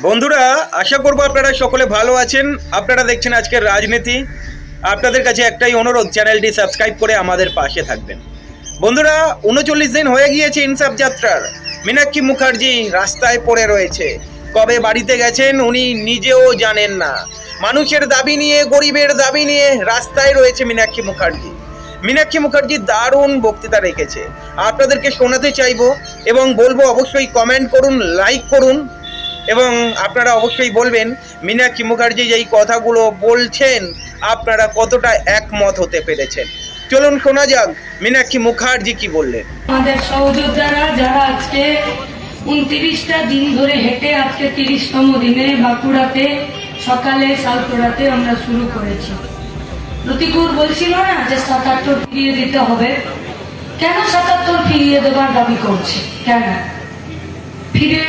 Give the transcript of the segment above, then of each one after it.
বন্ধুরা, আশা করব আপনারা সকলে ভালো আছেন। আপনারা দেখছেন আজকের রাজনীতি। আপনাদের কাছে একটাই অনুরোধ, চ্যানেলটি সাবস্ক্রাইব করে আমাদের পাশে থাকবেন। বন্ধুরা, উনচল্লিশ দিন হয়ে গিয়েছে ইনসাফ যাত্রার। মীনাক্ষী মুখার্জি রাস্তায় পড়ে রয়েছে। কবে বাড়িতে গেছেন উনি নিজেও জানেন না। মানুষের দাবি নিয়ে, গরিবের দাবি নিয়ে রাস্তায় রয়েছে মীনাক্ষী মুখার্জি। মীনাক্ষী মুখার্জি দারুণ বক্তৃতা রেখেছে। আপনাদেরকে শোনাতে চাইব এবং বলব অবশ্যই কমেন্ট করুন লাইক করুন। এবং আপনারা অবশ্যই বলবেন, মীনাক্ষী মুখার্জি যেই কথাগুলো বলছেন, আপনারা কতটা একমত হতে পেরেছেন। চলুন শোনা যাক, মীনাক্ষী মুখার্জি কি বললেন। আমাদের সহযোদ্ধারা যারা আজকে উনত্রিশটা দিন ধরে হেঁটে, আজকে তিরিশতম দিনে বাঁকুড়াতে, সকালে সালতোড়াতে আমরা শুরু করেছি। প্রতিকূর বলছিল না যে সাতাত্তর ফিরিয়ে দিতে হবে। কেন সাতাত্তর ফিরিয়ে দেবার দাবি করছে? কেন? ফিরে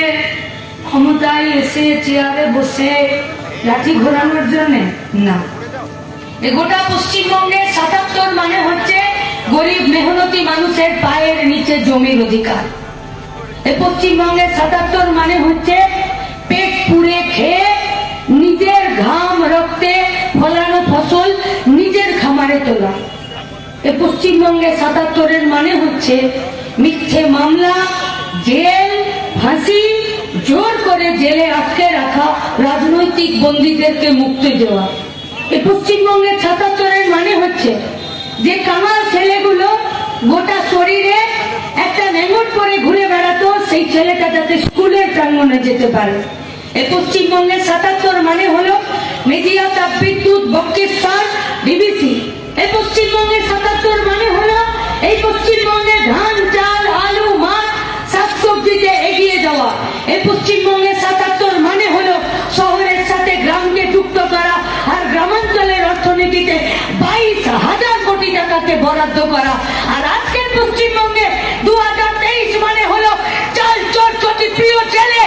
ক্ষমতায় এসে চেয়ারে বসে লাঠি ঘোরানোর জন্য? না। এ গোটা পশ্চিমবঙ্গের সাতাত্তর মানে হচ্ছে গরিব মেহনতি মানুষের পায়ের নিচে জমির অধিকার। এ পশ্চিমবঙ্গের সাতাত্তর মানে হচ্ছে পেট পুড়ে খেয়ে নিজের ঘাম রক্তে ফলানো ফসল নিজের খামারে তোলা। এ পশ্চিমবঙ্গের সাতাত্তরের মানে হচ্ছে মিথ্যে মামলা, জেল, ফাঁসি জেলে আটকে রাখা রাজনৈতিক বন্দীদেরকে মুক্তি দেওয়া। এ পশ্চিমবঙ্গের সাতাত্তরের মানে হচ্ছে যে কামাল ছেলেগুলো গোটা শরীরে একটা নেমট পরে ঘুরে বেড়াতো, সেই ছেলেটা যাতে স্কুলের প্রাঙ্গনে যেতে পারে। এ পশ্চিমবঙ্গের সাতাত্তর মানে হলো মেজিয়া তাপবিদ্যুৎ বক্রেশ্বর ডিবিসি এই পশ্চিমবঙ্গের সাতাত্তর মানে হলো এই পশ্চিমবঙ্গে ধান, চাল বাইশ হাজার কোটি টাকাকে বরাদ্দ করা। আর আজকের পশ্চিমবঙ্গে দু তেইশ মানে হলো চাল, চোর চটি প্রিয় ছেলে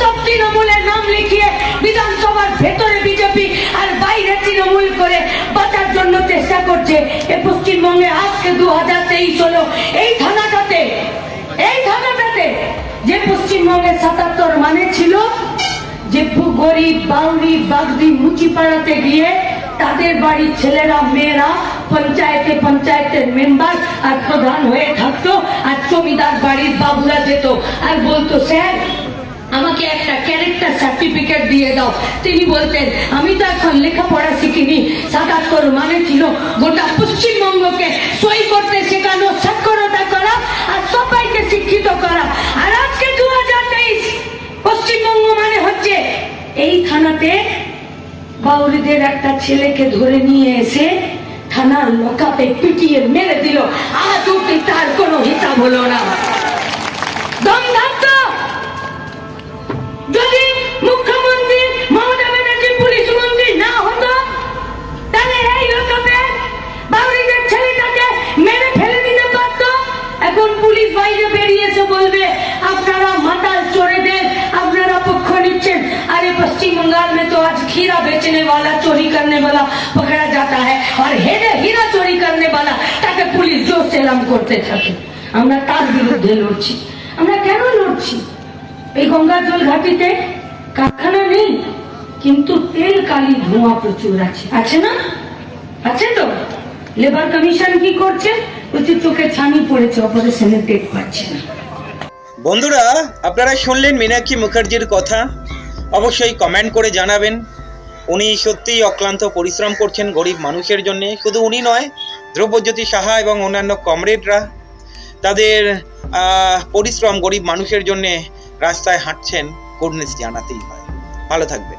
সব তৃণমূলের নাম লিখিয়ে বিধানসভার ভেতরে বিজেপি আর বাইরে তৃণমূল করে বাঁচার জন্য চেষ্টা করছে এ পশ্চিমবঙ্গে আজকে দু হাজার তেইশ হলো। এই থানাটাতে এই থানাটাতে যে পশ্চিমবঙ্গের সাতাত্তর মানে ছিল যে গরিব বাউরি বাগদি মুচি পাড়াতে গিয়ে তাদের বাড়ির ছেলেরা, মেয়েরা পঞ্চায়েতে পঞ্চায়েতের মেম্বার আর প্রধান হয়ে থাকতো আর জমিদার বাড়ির বাবুরা যেত। আর বলতো, স্যার আমাকে একটা ক্যারেক্টার সার্টিফিকেট দিয়ে দাও। তিনি বলতেন, আমি তো এখন লেখাপড়া শিখিনি। সাতাত্তর মানে ছিল গোটা পশ্চিমবঙ্গকে সই করতে শেখানো, সাক্ষরতা করা আর সবাইকে শিক্ষিত করা। আর আজকে দু হাজার তেইশ, পশ্চিমবঙ্গ মানে হচ্ছে এই থানাতে বাউরিদের একটা ছেলেকে ধরে নিয়ে এসে থানার লোকাতে পিটিয়ে মেরে দিল। আজ অব্দি তার কোনো হিসাব হলো না। দম যদি মুখ্যমন্ত্রী মমতা ব্যানার্জি পুলিশ মন্ত্রী না হতো তাহলে এই লোককে বাউরিদের ছেলেটাকে মেরে ফেলে দিতে পারতো এখন পুলিশ বাইরে বেরিয়ে এসে বলবে আপনারা মাতাল চোরেদের আপনারা পক্ষ নিচ্ছেন अरे पश्चिम बंगाल में तो आज खीरा बेचने वाला चोरी करने वाला पकड़ा जाता है और हेरे हीरा चोरी करने वाला তাকে পুলিশ জোর সেলাম করতে থাকে আমরা তার বিরুদ্ধে লড়ছি আমরা কেন লড়ছি এই গঙ্গা জল ঘাটিতে কারখানা নেই, কিন্তু তেল কালি ধোঁয়া প্রচুর আছে। আছে না? আছে তো? লেবার কমিশন কি করছে? বলছে চোখে ছানি পড়েছে অপারেশনের ডেট পাচ্ছে না। বন্ধুরা, আপনারা শুনলেন মীনাক্ষী মুখার্জির কথা। অবশ্যই কমেন্ট করে জানাবেন। উনি সত্যিই অক্লান্ত পরিশ্রম করছেন গরিব মানুষের জন্য। শুধু উনি নয়, দ্রব্যজ্যোতি সাহা এবং অন্যান্য কমরেডরা তাদের পরিশ্রম গরিব মানুষের জন্য রাস্তায় হাঁটছেন গুডনেস জানাতেই হয় ভালো থাকবে